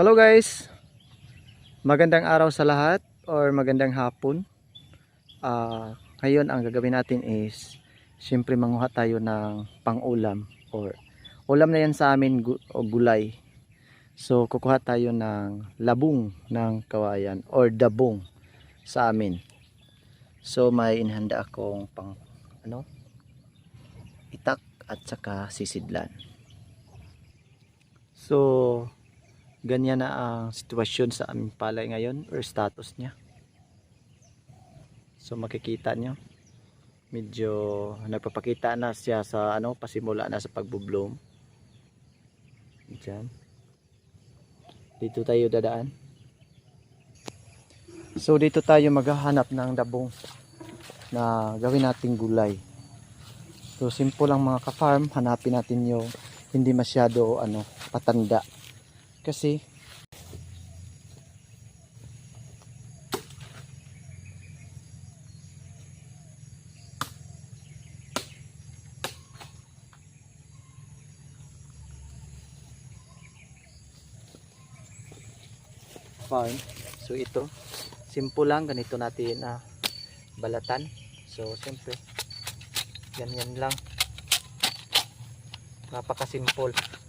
Hello guys! Magandang araw sa lahat or magandang hapon. Ah, ngayon ang gagawin natin is siyempre manguha tayo ng pang-ulam or ulam na yan sa amin gu- o gulay. So kukuha tayo ng labong ng kawayan or dabong sa amin. So may inhanda akong pang ano itak at saka sisidlan. So ganyan na ang sitwasyon sa aming palay ngayon or status niya. So makikita nyo, medyo nagpapakita na siya sa ano, pasimula na sa pagbubloom. Diyan. Dito tayo dadaan. So dito tayo maghahanap ng dabong na gawin nating gulay. So simple lang mga ka-farm, hanapin natin yung hindi masyado ano, patanda. Kasi farm. So ito, simple lang ganito natin na balatan. So siyempre ganyan lang. Napaka-simple. Hmm.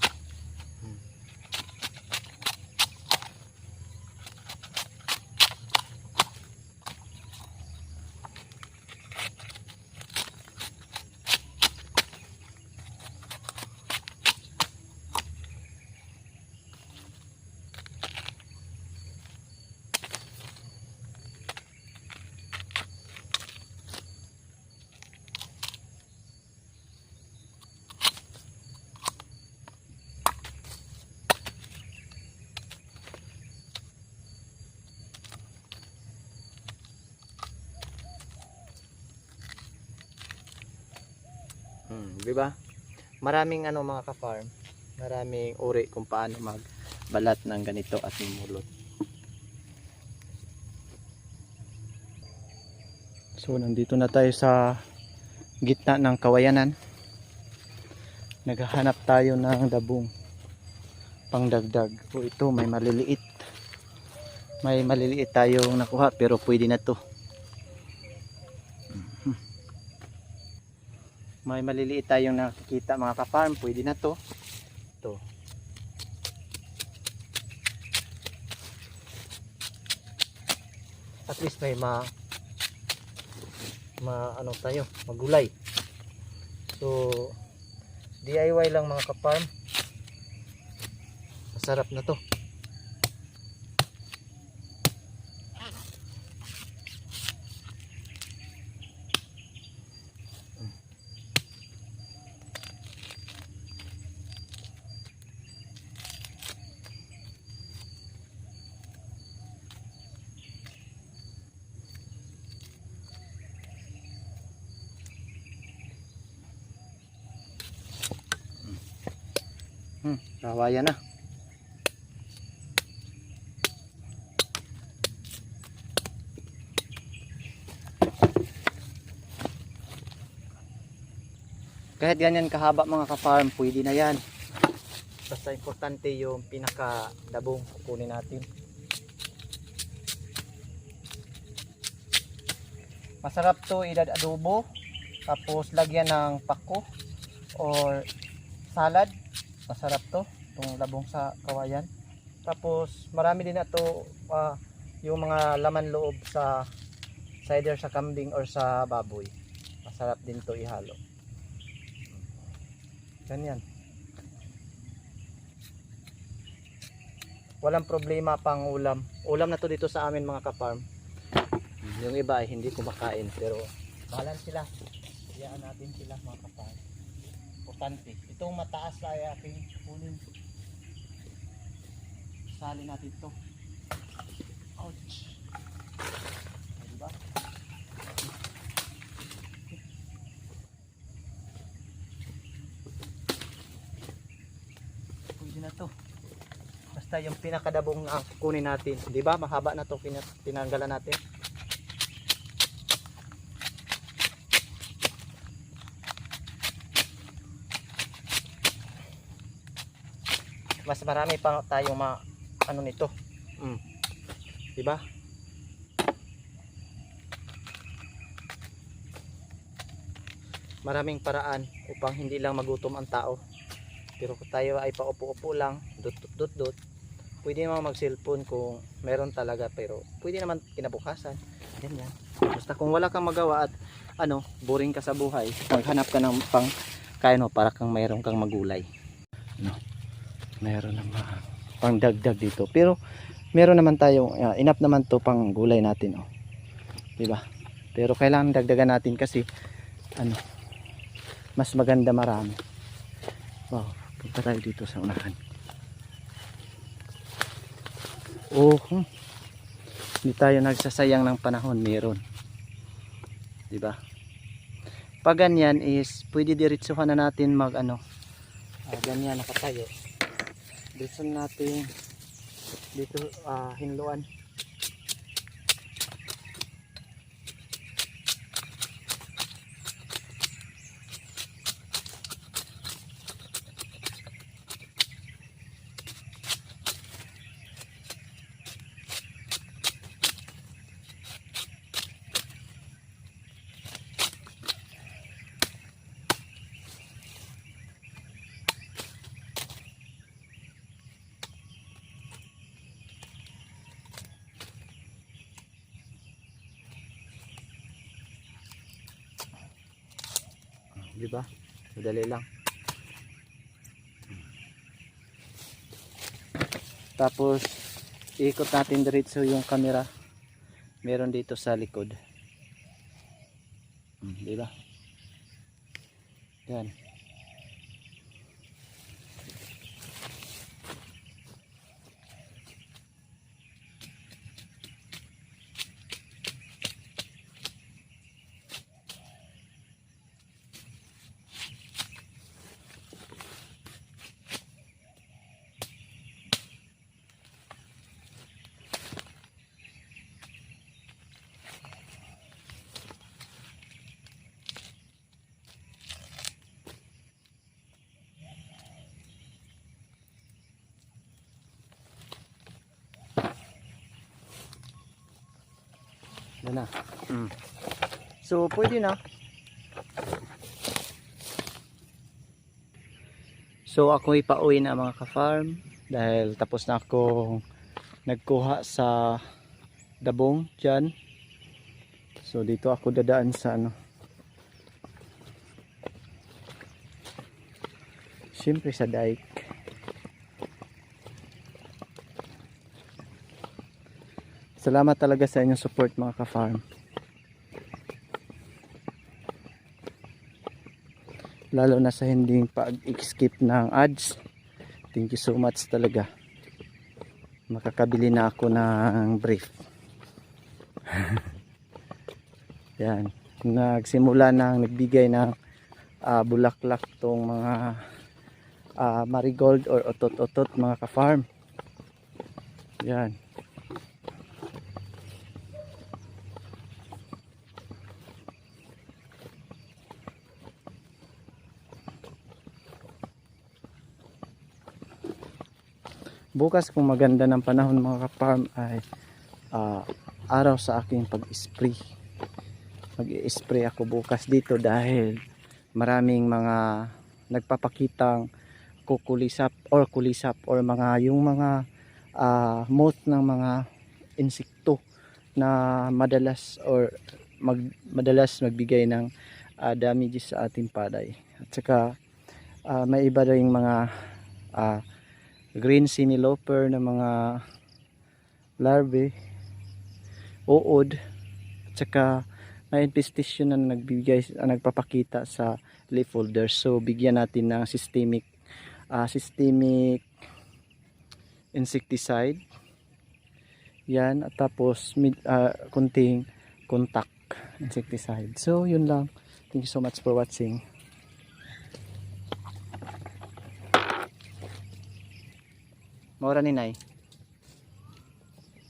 Hmm, di ba? Maraming ano mga ka-farm, maraming uri kung paano magbalat ng ganito at mumulot. So nandito na tayo sa gitna ng kawayanan. Naghahanap tayo ng dabong pangdagdag. O ito may maliliit. May maliliit tayong nakuha pero pwede na to. May maliliit tayong nakikita mga ka-farm pwede na to. To at least may ma ma ano tayo magulay. So DIY lang mga ka-farm masarap na to kawayan na. Kahit ganyan kahaba mga ka-farm pwede na yan. Basta importante yung pinaka dabong kukunin natin. Masarap to idad adobo. Tapos lagyan ng pako or salad masarap to itong labong sa kawayan. Tapos marami din na to ah, yung mga laman loob sa sa either sa kambing or sa baboy. Masarap din to ihalo. Ganyan. Walang problema pang ulam. Ulam na to dito sa amin mga kaparm. Yung iba ay hindi kumakain pero bahalan sila. Hayaan natin sila mga kaparm importante itong mataas ay ating kunin. Sali natin to. Ouch. Diba pwede na to. Basta yung pinakadabong na kunin natin. Di ba? Mahaba na to pina- tinanggalan natin mas marami pa tayong ma ano nito. Mm. 'Di ba? Maraming paraan upang hindi lang magutom ang tao. Pero kung tayo ay paupo-upo lang, dot dot dot dot, pwede naman mag-cellphone kung meron talaga pero pwede naman kinabukasan. Yan yan. Basta kung wala kang magawa at ano, boring ka sa buhay, maghanap ka ng pang kaya no, para kang mayroon kang magulay. No. Meron naman pang dagdag dito. Pero meron naman tayong uh, enough naman to pang gulay natin, oh. 'Di ba? Pero kailangan dagdagan natin kasi ano, mas maganda marami. Wow, punta tayo dito sa unahan. Oh, hmm. hindi tayo nagsasayang ng panahon, meron. 'Di ba? Pag ganyan is pwede diretsuhan na natin mag ano. ah, ganyan nakatayo. Diretso natin dito ah, hinluan. Di ba? Madali lang. Tapos, ikot natin diretso yung camera. Meron dito sa likod. Hmm, di ba? Yan. Yan na. Mm. So, pwede na. So, ako ipauwi na mga ka-farm dahil tapos na ako nagkuha sa dabong dyan. So, dito ako dadaan sa ano. Siyempre sa dike. Salamat talaga sa inyong support mga ka-farm. Lalo na sa hindi pag-skip ng ads. Thank you so much talaga. Makakabili na ako ng brief. Yan. Nagsimula nang nagbigay ng ah, bulaklak tong mga ah, marigold or otot-otot mga ka-farm. Yan. Bukas kung maganda ng panahon mga ka-farm ay ah, araw sa aking pag-spray. Mag-spray ako bukas dito dahil maraming mga nagpapakitang kukulisap or kulisap or mga yung mga ah, moth ng mga insekto na madalas or mag, madalas magbigay ng ah, damages sa ating paday. At saka ah, may iba ring mga ah, green siniloper na mga larvae uod at saka may infestation na nagbibigay ah, nagpapakita sa leaf holders so bigyan natin ng systemic ah, systemic insecticide. Yan at tapos ah, kunting contact insecticide. So yun lang. Thank you so much for watching Maura ni Nay.